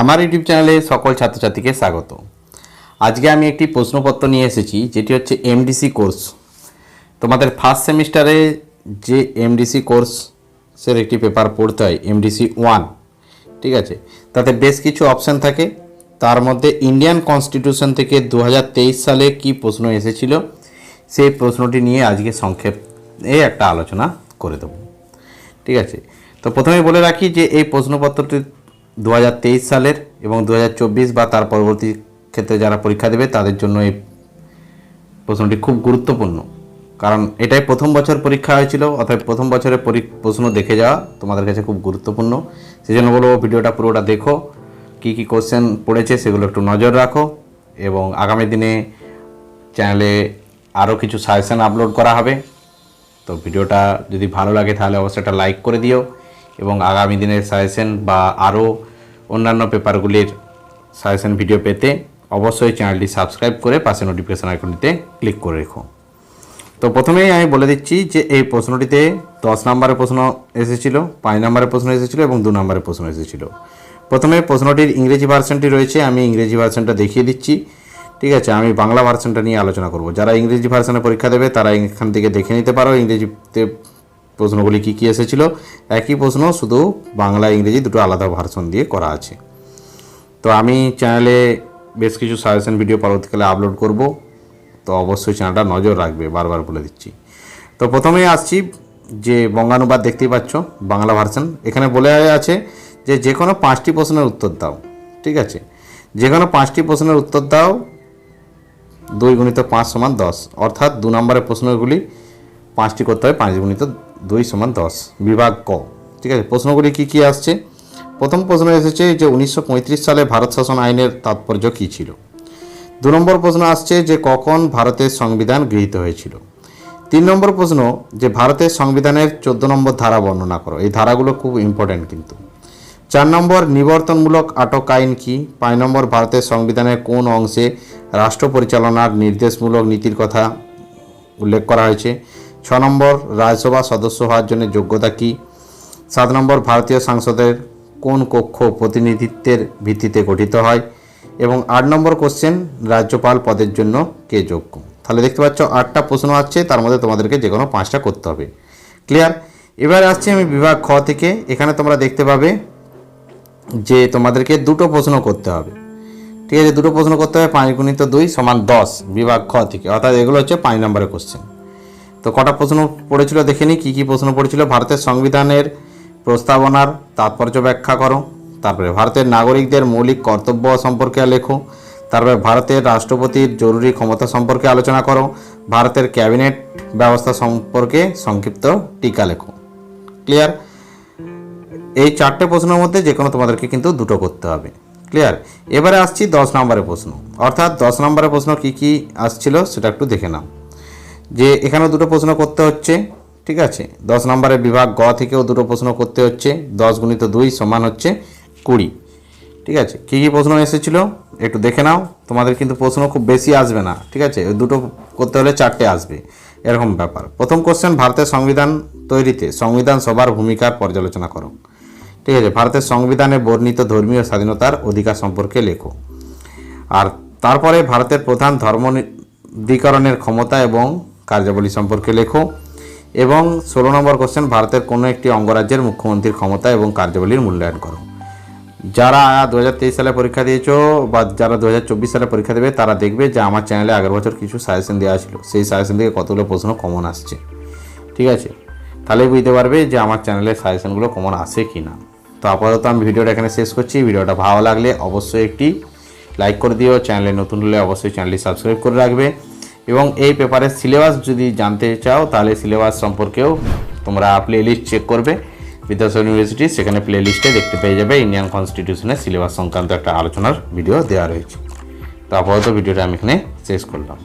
আমার ইউটিউব চ্যানেলে সকল ছাত্রছাত্রীকে স্বাগত। আজকে আমি একটি প্রশ্নপত্র নিয়ে এসেছি, যেটি হচ্ছে এমডিসি কোর্স তোমাদের ফার্স্ট সেমিস্টারে যে এমডিসি কোর্সের একটি পেপার পড়তে হয় এমডিসি ওয়ান ঠিক আছে? তাতে বেশ কিছু অপশান থাকে। তার মধ্যে ইন্ডিয়ান কনস্টিটিউশন থেকে দু হাজার তেইশ সালে কি প্রশ্ন এসেছিল, সেই প্রশ্নটি নিয়ে আজকে সংক্ষেপ একটা আলোচনা করে দেবো। ঠিক আছে? তো প্রথমে বলে রাখি যে এই প্রশ্নপত্রটি দু হাজার তেইশ সালের এবং দু হাজার চব্বিশ বা তার পরবর্তী ক্ষেত্রে যারা পরীক্ষা দেবে, তাদের জন্য এই প্রশ্নটি খুব গুরুত্বপূর্ণ। কারণ এটাই প্রথম বছর পরীক্ষা হয়েছিল অর্থাৎ প্রথম বছরের পরি- প্রশ্ন দেখে যাওয়া তোমাদের কাছে খুব গুরুত্বপূর্ণ। সেই জন্য বলব, ভিডিওটা পুরোটা দেখো, কী কী কোশ্চেন পড়েছে সেগুলো একটু নজর রাখো এবং আগামী দিনে চ্যানেলে আরও কিছু সাজেশন আপলোড করা হবে। তো ভিডিওটা যদি ভালো লাগে তাহলে অবশ্যই একটা লাইক করে দিও। এবং আগামী দিনের সাজেশন বা আরও অন্যান্য পেপারগুলির সাজেশন ভিডিও পেতে অবশ্যই চ্যানেলটি সাবস্ক্রাইব করে পাশে নোটিফিকেশন আইকনটিতে ক্লিক করে রেখো। তো প্রথমেই আমি বলে দিচ্ছি যে এই প্রশ্নটিতে দশ নম্বরের প্রশ্ন এসেছিল, পাঁচ নম্বরের প্রশ্ন এসেছিল এবং দু নম্বরের প্রশ্ন এসেছিল। প্রথমে প্রশ্নটির ইংরেজি ভার্সনটি রয়েছে, আমি ইংরেজি ভার্সনটা দেখিয়ে দিচ্ছি। ঠিক আছে, আমি বাংলা ভার্সনটা নিয়ে আলোচনা করব। যারা ইংরেজি ভার্সনে পরীক্ষা দেবে, তারা এখান থেকে দেখে নিতে পারো। ইংরেজিতে প্রশ্নগুলি কী কী এসেছিল? একই প্রশ্ন, শুধু বাংলা, ইংরেজি দুটো আলাদা ভার্সন দিয়ে করা আছে। তো আমি চ্যানেলে বেশ কিছু সাজেশন ভিডিও পরবর্তীকালে আপলোড করব। তো অবশ্যই চ্যানেলটা নজর রাখবে, বারবার বলে দিচ্ছি। তো প্রথমেই আসছি যে বঙ্গানুবাদ দেখতেই পাচ্ছ, বাংলা ভার্সন এখানে বলে আছে যে যে কোনো পাঁচটি প্রশ্নের উত্তর দাও, ঠিক আছে? যে কোনো পাঁচটি প্রশ্নের উত্তর দাও, দুই গুণিত পাঁচ সমান দশ। অর্থাৎ দু নম্বরের প্রশ্নগুলি পাঁচটি করতে হবে, পাঁচ গুণিত দুই সমান দশ, বিভাগ ক। ঠিক আছে, প্রশ্নগুলি কি কি আসছে? প্রথম প্রশ্ন এসেছে যে উনিশশো পঁয়ত্রিশ সালে ভারত শাসন আইনের তাৎপর্য কী ছিল? দু নম্বর প্রশ্ন আসছে যে কখন ভারতের সংবিধান গৃহীত হয়েছিল? তিন নম্বর প্রশ্ন, যে ভারতের সংবিধানের চোদ্দ নম্বর ধারা বর্ণনা করো। এই ধারাগুলো খুব ইম্পর্ট্যান্ট কিন্তু। চার নম্বর, নিবর্তনমূলক আটক আইন কি? পাঁচ নম্বর, ভারতের সংবিধানের কোন অংশে রাষ্ট্র পরিচালনার নির্দেশমূলক নীতির কথা উল্লেখ করা হয়েছে? ছ নম্বর রাজ্যসভা সদস্য হওয়ার জন্য যোগ্যতা কী? সাত নম্বর ভারতীয় সংসদের কোন কক্ষ প্রতিনিধিত্বের ভিত্তিতে গঠিত হয়? এবং আট নম্বর কোশ্চেন রাজ্যপাল পদের জন্য কে যোগ্য? তাহলে দেখতে পাচ্ছ, আটটা প্রশ্ন আছে তার মধ্যে তোমাদেরকে যে কোনো পাঁচটা করতে হবে। ক্লিয়ার এবার আসছি আমি বিভাগ খ থেকে। এখানে তোমরা দেখতে পাবে যে তোমাদেরকে দুটো প্রশ্ন করতে হবে। ঠিক আছে, দুটো প্রশ্ন করতে হবে, পাঁচ গুণিত দুই সমান দশ, বিভাগ খ থেকে। অর্থাৎ এগুলো হচ্ছে পাঁচ নম্বরের কোশ্চেন তো কটা প্রশ্ন পড়েছিল দেখে নিই কী কী প্রশ্ন পড়েছিল? ভারতের সংবিধানের প্রস্তাবনার তাৎপর্য ব্যাখ্যা করো, তারপরে ভারতের নাগরিকদের মৌলিক কর্তব্য সম্পর্কে লেখো, তারপরে ভারতের রাষ্ট্রপতির জরুরি ক্ষমতা সম্পর্কে আলোচনা করো, ভারতের ক্যাবিনেট ব্যবস্থা সম্পর্কে সংক্ষিপ্ত টিকা লেখো। ক্লিয়ার? এই চারটে প্রশ্নের মধ্যে যে কোনো তোমাদেরকে কিন্তু দুটো করতে হবে। ক্লিয়ার? এবারে আসছি দশ নম্বরের প্রশ্ন। অর্থাৎ দশ নম্বরের প্রশ্ন কি কি আসছিল সেটা একটু দেখে নাও। যে এখানেও দুটো প্রশ্ন করতে হচ্ছে, ঠিক আছে? দশ নম্বরের বিভাগ গ থেকেও দুটো প্রশ্ন করতে হচ্ছে, দশ গুণিত দুই সমান হচ্ছে কুড়ি, ঠিক আছে? কী কী প্রশ্ন এসেছিল? একটু দেখে নাও, তোমাদের কিন্তু প্রশ্ন খুব বেশি আসবে না, ঠিক আছে? ওই দুটো করতে হলে চারটে আসবে, এরকম ব্যাপার। প্রথম কোশ্চেন ভারতের সংবিধান তৈরিতে সংবিধান সবার ভূমিকার পর্যালোচনা করো। ঠিক আছে? ভারতের সংবিধানে বর্ণিত ধর্মীয় স্বাধীনতার অধিকার সম্পর্কে লেখো। আর তারপরে ভারতের প্রধান ধর্মদ্বিকরণের ক্ষমতা এবং কার্যাবলী সম্পর্কে লেখো। এবং ষোলো নম্বর কোশ্চেন ভারতের কোনো একটি অঙ্গরাজ্যের মুখ্যমন্ত্রীর ক্ষমতা এবং কার্যাবলীর মূল্যায়ন করো। যারা দু হাজার তেইশ সালে পরীক্ষা দিয়েছ বা যারা দু হাজার চব্বিশ সালে পরীক্ষা দেবে, তারা দেখবে যে আমার চ্যানেলে আগের বছর কিছু সাজেশন দেওয়া ছিল। সেই সাজেশন থেকে কতগুলো প্রশ্ন কমন আসছে। ঠিক আছে? তাহলেই বুঝতে পারবে যে আমার চ্যানেলের সাজেশনগুলো কমন আসে কি না। তো আপাতত আমি ভিডিওটা এখানে শেষ করছি। ভিডিওটা ভালো লাগলে অবশ্যই একটি লাইক করে দিও। চ্যানেলে নতুন হলে অবশ্যই চ্যানেলটি সাবস্ক্রাইব করে রাখবে। এবং এই পেপারের সিলেবাস যদি জানতে চাও, তাহলে সিলেবাস সম্পর্কেও তোমরা প্লে লিস্ট চেক করবে। বিদ্যাসাগর ইউনিভার্সিটি সেখানে প্লে লিস্টে দেখতে পেয়ে যাবে ইন্ডিয়ান কনস্টিটিউশনের সিলেবাস সংক্রান্ত একটা আলোচনার ভিডিও দেওয়া রয়েছে। তো আপাতত ভিডিওটা আমি এখানে শেষ করলাম।